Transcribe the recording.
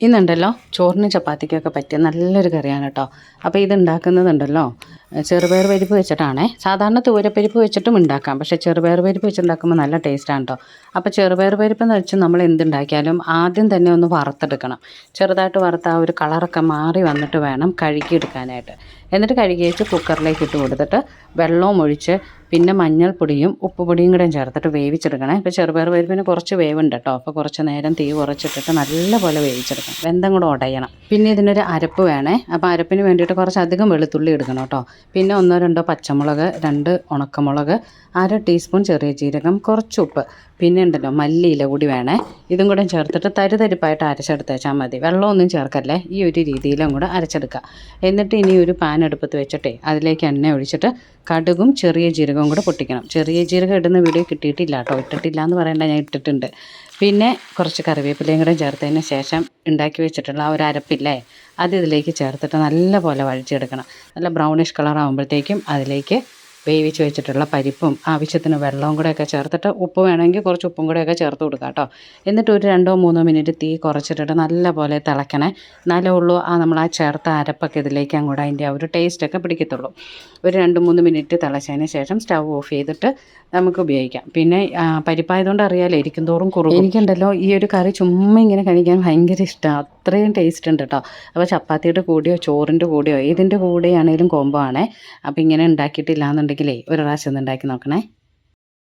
ഇന്നുണ്ടല്ലോ ചോറിനും ചപ്പാത്തിക്കൊക്കെ പറ്റിയ നല്ലൊരു കറിയാണ് കേട്ടോ. അപ്പോൾ ഇത് ഉണ്ടാക്കുന്നതുണ്ടല്ലോ. ചെറുപയർ പരിപ്പ് വെച്ചിട്ടാണേ. സാധാരണ തൂരപ്പരിപ്പ് വെച്ചിട്ടും ഉണ്ടാക്കാം. പക്ഷേ ചെറുപയർ പരിപ്പ് വെച്ചുണ്ടാക്കുമ്പോൾ നല്ല ടേസ്റ്റാണ് കേട്ടോ. അപ്പോൾ ചെറുപയർ പരിപ്പ് എന്ന് വെച്ച് നമ്മൾ എന്തുണ്ടാക്കിയാലും ആദ്യം തന്നെ ഒന്ന് വറുത്തെടുക്കണം. ചെറുതായിട്ട് വറുത്ത് ആ ഒരു കളറൊക്കെ മാറി വന്നിട്ട് വേണം കഴുകിയെടുക്കാനായിട്ട്. എന്നിട്ട് കഴുകി വെച്ച് കുക്കറിലേക്ക് ഇട്ട് കൊടുത്തിട്ട് വെള്ളവും ഒഴിച്ച് പിന്നെ മഞ്ഞൾപ്പൊടിയും ഉപ്പുപൊടിയും കൂടെ ചേർത്തിട്ട് വേവിച്ചെടുക്കണേ. ഇപ്പോൾ ചെറുപയർ പരിപ്പിന് കുറച്ച് വേവുണ്ട് കേട്ടോ. അപ്പോൾ കുറച്ച് നേരം തീ കുറച്ചിട്ടിട്ട് നല്ലപോലെ വേവിച്ചെടുക്കണം. വെന്തം കൂടെ ഉടയണം പിന്നെ ഇതിനൊരു അരപ്പ് വേണേ. അപ്പോൾ അരപ്പിന് വേണ്ടിയിട്ട് കുറച്ചധികം വെളുത്തുള്ളി എടുക്കണം കേട്ടോ. പിന്നെ ഒന്നോ രണ്ടോ പച്ചമുളക് രണ്ട് ഉണക്കമുളക് അര ടീസ്പൂൺ ചെറിയ ജീരകം കുറച്ച് ഉപ്പ്. പിന്നെ ഉണ്ടല്ലോ മല്ലിയില കൂടി വേണേ. ഇതും കൂടെ ചേർത്തിട്ട് തരിതരിപ്പായിട്ട് അരച്ചെടുത്ത് വെച്ചാൽ മതി. വെള്ളമൊന്നും ചേർക്കല്ലേ? ഈ ഒരു രീതിയിലും കൂടെ അരച്ചെടുക്കുക എന്നിട്ട് ഇനി ഒരു പാൻ അടുപ്പത്ത് വെച്ചിട്ടേ അതിലേക്ക് എണ്ണ ഒഴിച്ചിട്ട് കടുകും ചെറിയ ജീരകവും കൂടെ പൊട്ടിക്കണം. ചെറിയ ജീരകം ഇടുന്ന വീഡിയോ കിട്ടിയിട്ടില്ല കേട്ടോ. ഇട്ടിട്ടില്ല എന്ന് പറയണ്ട ഞാൻ ഇട്ടിട്ടുണ്ട്. പിന്നെ കുറച്ച് കറിവേപ്പിലയും കൂടെ ചേർത്തതിന് ശേഷം ഉണ്ടാക്കി വെച്ചിട്ടുള്ള ആ ഒരു അരപ്പില്ലേ അത് ഇതിലേക്ക് ചേർത്തിട്ട് നല്ലപോലെ വഴിച്ചെടുക്കണം നല്ല ബ്രൗണിഷ് കളർ ആകുമ്പോഴത്തേക്കും അതിലേക്ക് വേവിച്ച് വെച്ചിട്ടുള്ള പരിപ്പും ആവശ്യത്തിന് വെള്ളവും കൂടെയൊക്കെ ചേർത്തിട്ട് ഉപ്പ് വേണമെങ്കിൽ കുറച്ച് ഉപ്പും കൂടെയൊക്കെ ചേർത്ത് കൊടുക്കുക കേട്ടോ. എന്നിട്ട് ഒരു രണ്ടോ മൂന്നോ മിനിറ്റ് തീ കുറച്ചിട്ടിട്ട് നല്ലപോലെ തിളക്കണേ എന്നാലേ ഉള്ളൂ ആ നമ്മൾ ആ ചേർത്ത അരപ്പൊക്കെ ഇതിലേക്ക് അങ്ങോട്ട് അതിന്റെ ആ ഒരു ടേസ്റ്റൊക്കെ പിടിക്കത്തുള്ളൂ. ഒരു രണ്ട് മൂന്ന് മിനിറ്റ് തിളച്ചതിന് ശേഷം സ്റ്റൗ ഓഫ് ചെയ്തിട്ട് നമുക്ക് ഉപയോഗിക്കാം. പിന്നെ പരിപ്പായതുകൊണ്ട് അറിയാലോ ഇരിക്കും തോറും കുറുകും. എനിക്കുണ്ടല്ലോ ഈ ഒരു കറി ചുമ്മാ ഇങ്ങനെ കഴിക്കാൻ ഭയങ്കര ഇഷ്ടമാണ് അത്രയും ടേസ്റ്റ് ഉണ്ട് കേട്ടോ അപ്പോൾ ചപ്പാത്തിയുടെ കൂടെയോ ചോറിന്റെ കൂടെയോ ഏതിന്റെ കൂടെയാണേലും കോംബോ ആണേ. അപ്പോൾ ഇങ്ങനെ ഉണ്ടാക്കിയിട്ടില്ല എന്നുണ്ടെങ്കിലേ ഒരു പ്രാവശ്യം ഒന്ന് ഉണ്ടാക്കി നോക്കണേ.